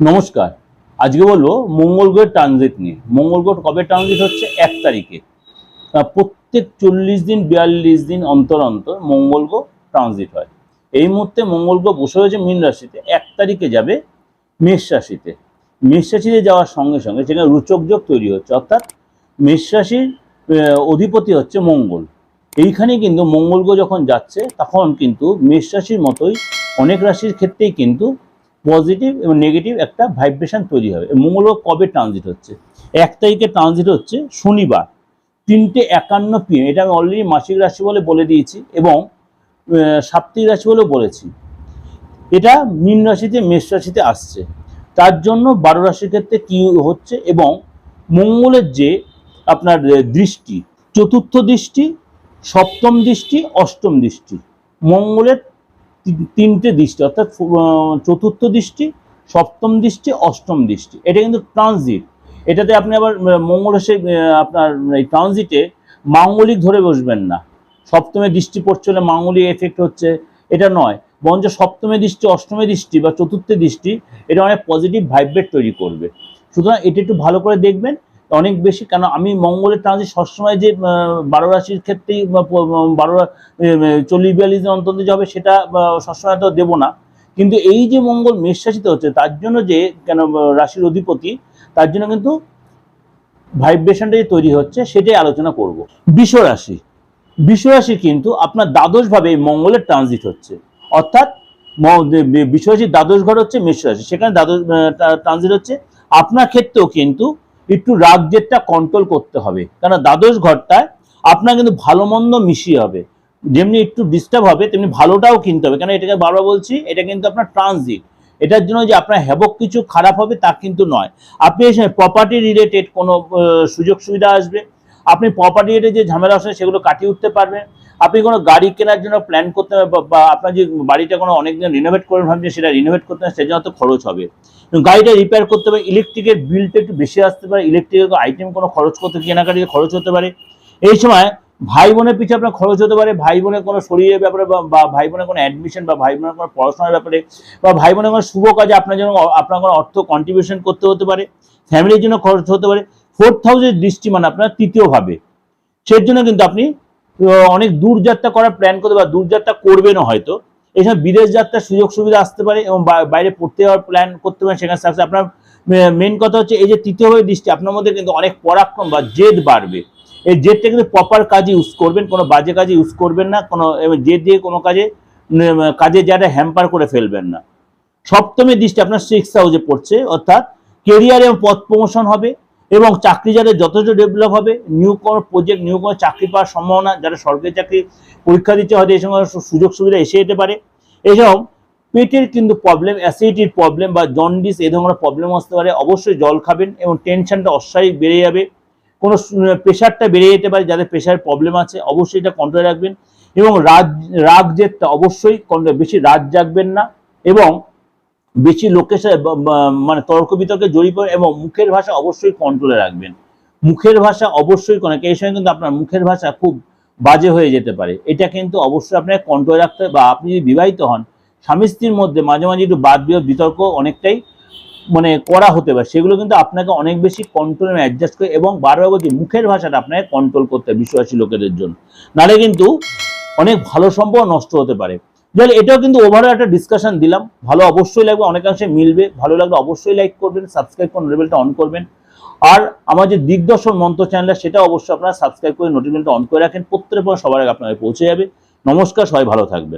নমস্কার। আজকে বলব মঙ্গল গ্রহের ট্রানজিট নিয়ে। মঙ্গল গ্রহ কবে ট্রানজিট হচ্ছে? এক তারিখে। প্রত্যেক চল্লিশ দিন, বিয়াল্লিশ দিন অন্তর অন্তর মঙ্গল গ্রহ ট্রানজিট হয়। এই মুহূর্তে মঙ্গল গ্রহ বসে হয়েছে মীন রাশিতে। এক তারিখে যাবে মেষ রাশিতে। মেষ রাশিতে যাওয়ার সঙ্গে সঙ্গে সেখানে রুচক যোগ তৈরি হচ্ছে। অর্থাৎ মেষ রাশির অধিপতি হচ্ছে মঙ্গল। এইখানে কিন্তু মঙ্গল গ্রহ যখন যাচ্ছে, তখন কিন্তু মেষ রাশির মতোই অনেক রাশির ক্ষেত্রেই কিন্তু পজিটিভ এবং নেগেটিভ একটা ভাইব্রেশন তৈরি হবে। মঙ্গল কবে ট্রানজিট হচ্ছে? এক তারিখে ট্রানজিট হচ্ছে শনিবার, তিনটে একান্ন পিএম এটা আমি অলরেডি মাসিক রাশি বলে বলে দিয়েছি এবং সাপ্তাহিক রাশি বলেও বলেছি। এটা মীন রাশিতে, মেষ রাশিতে আসছে। তার জন্য বারো রাশির ক্ষেত্রে কি হচ্ছে এবং মঙ্গলের যে আপনার দৃষ্টি, চতুর্থ দৃষ্টি, সপ্তম দৃষ্টি, অষ্টম দৃষ্টি, মঙ্গলের তিনটে দৃষ্টি অর্থাৎ চতুর্থ দৃষ্টি সপ্তম দৃষ্টি অষ্টম দৃষ্টি। এটা কিন্তু ট্রানজিট এটাতে আপনি আবার আহ, মঙ্গল এসে আপনার এই ট্রানজিটে মাঙ্গলিক ধরে বসবেন না। সপ্তমে দৃষ্টি পড়ছে হলে মাঙ্গলিক এফেক্ট হচ্ছে। এটা নয়। বরঞ্চ সপ্তমে দৃষ্টি অষ্টমে দৃষ্টি বা চতুর্থ দৃষ্টি এটা অনেক পজিটিভ ভাইব্রেট তৈরি করবে। সুতরাং এটা একটু ভালো করে দেখবেন। অনেক বেশি, কেন আমি মঙ্গলের ট্রানজিট সবসময় যে বারো রাশির ক্ষেত্রেই বারো চল্লিশ বিয়াল্লিশ দিন অন্তত হবে সেটা সবসময় তো দেবো না। কিন্তু এই যে মঙ্গল মেষ হচ্ছে, তার জন্য যে, কেন রাশির অধিপতি, তার জন্য কিন্তু ভাইব্রেশনটা যে তৈরি হচ্ছে, সেটাই আলোচনা করব। বিষ রাশি রাশি কিন্তু আপনার দ্বাদশভাবে মঙ্গলের ট্রানজিট হচ্ছে। অর্থাৎ বিষ রাশির দ্বাদশ ঘর হচ্ছে মেষ রাশি, সেখানে দ্বাদশ ট্রানজিট হচ্ছে। আপনার ক্ষেত্রেও কিন্তু একটু রাগ জেটটা কন্ট্রোল করতে হবে। কারণ দ্বাদশ ঘরটায় আপনার কিন্তু ভালো মন্দ মিশিয়ে হবে। যেমনি একটু ডিস্টার্ব হবে, তেমনি ভালোটাও কিনতে হবে। কেন এটাকে বারবার বলছি, এটা কিন্তু আপনার ট্রানজিট এটার জন্য যে আপনার হ্যাবক কিছু খারাপ হবে তা কিন্তু নয়। আপনি প্রপার্টি রিলেটেড কোনো সুযোগ সুবিধা আসবে। আপনি প্রপার্টি রিলেটেড যে ঝামেলা আসে সেগুলো কাটিয়ে উঠতে পারবেন। আপনি কোনো গাড়ি কেনার জন্য প্ল্যান করতে বা- আপনার যে বাড়িটা কোনো অনেকদিন রিনোভেট করবেন ভাবছেন, সেটা রিনোভেট করতে হবে, সেজন্য তো খরচ হবে। গাড়িটা রিপেয়ার করতে হবে ইলেকট্রিকের বিলটা একটু বেশি আসতে পারে ইলেকট্রিকের আইটেম কোনো খরচ করতে কেনাকাটিতে খরচ হতে পারে। এই সময় ভাই বোনের পিছনে আপনার খরচ হতে পারে, ভাই বোনের কোনো শরীরের ব্যাপারে বা ভাই বোনের কোনো অ্যাডমিশন বা ভাই বোনের কোনো পড়াশোনার ব্যাপারে বা ভাই বোনের কোনো শুভ কাজে আপনার জন্য, আপনার কোনো অর্থ কন্ট্রিবিউশন করতে হতে পারে ফ্যামিলির জন্য খরচ হতে পারে। ফোর্থ হাউসের দৃষ্টি মানে আপনার তৃতীয়ভাবে সেই জন্য কিন্তু আপনি অনেক দূর যাত্রা করার প্ল্যান করতে বা দূর যাত্রা করবেনও হয়তো। সময় বিদেশ যাত্রার সুযোগ সুবিধা আসতে পারে এবং বাইরে পড়তে যাওয়ার প্ল্যান করতে পারেন, সেখানে সাকসেস আপনার মেন কথা হচ্ছে এই যে তৃতীয়ভাবে দৃষ্টি, আপনার মধ্যে কিন্তু অনেক পরাক্রম বা জেদ বাড়বে। এই জেদটা কিন্তু প্রপার কাজে ইউজ করবেন, কোনো বাজে কাজে ইউজ করবেন না, কোনো জেদ দিয়ে কোনো কাজে কাজে যারা হ্যাম্পার করে ফেলবেন না। সপ্তমী দৃষ্টি আপনার সিক্স হাউসে পড়ছে, অর্থাৎ কেরিয়ার এবং পথ প্রমোশন হবে। এবং চাকরি যাদের যথেষ্ট ডেভেলপ হবে নিউ কোনো প্রজেক্ট নিউ কোনো চাকরি পাওয়ার সম্ভাবনা, যারা সরকারি চাকরি পরীক্ষা দিচ্ছে, হয়তো এই সময় সুযোগ সুবিধা এসে যেতে পারে। এসব পেটের কিন্তু প্রবলেম অ্যাসিডিটির প্রবলেম বা জন্ডিস এই ধরনের প্রবলেম আসতে পারে। অবশ্যই জল খাবেন এবং টেনশনটা অস্বাভাবিক বেড়ে যাবে। কোনো প্রেশারটা বেড়ে যেতে পারে, যাদের প্রেশার প্রবলেম আছে, অবশ্যই এটা কন্ট্রোলে রাখবেন। এবং রাগ রাগ জেদটা অবশ্যই বেশি রাত জাগবেন না। এবং বেশি লোকের সাথে মানে তর্ক বিতর্কে জড়িয়ে পড়ে এবং মুখের ভাষা অবশ্যই কন্ট্রোলে রাখবেন। মুখের ভাষা অবশ্যই কোনো এই সময় কিন্তু আপনার মুখের ভাষা খুব বাজে হয়ে যেতে পারে। এটা কিন্তু অবশ্যই আপনাকে কন্ট্রোলে রাখতে বা আপনি যদি বিবাহিত হন, স্বামী স্ত্রীর মধ্যে মাঝে মাঝে একটু বাদ বিবাদ, বিতর্ক অনেকটাই মানে করা হতে পারে। সেগুলো কিন্তু আপনাকে অনেক বেশি কন্ট্রোলে অ্যাডজাস্ট করে এবং বারবার বলছি মুখের ভাষাটা আপনাকে কন্ট্রোল করতে হবে বিশ্বাসী লোকেদের জন্য। নাহলে কিন্তু অনেক ভালো সম্পর্ক নষ্ট হতে পারে। যাহলে এটাও কিন্তু ওভারঅল একটা ডিসকাশন দিলাম। ভালো অবশ্যই লাগবে, অনেকাংশে মিলবে। ভালো লাগলে অবশ্যই লাইক করবেন সাবস্ক্রাইব করুন লেভেলটা অন করবেন। আর আমার যে দিগদর্শন মন্ত্র চ্যানেল সেটা অবশ্যই আপনারা সাবস্ক্রাইব করে নোটিফিকেশনটা অন করে রাখেন। প্রত্যেকের পর সবার আগে আপনাদের পৌঁছে যাবে। নমস্কার, সবাই ভালো থাকবেন।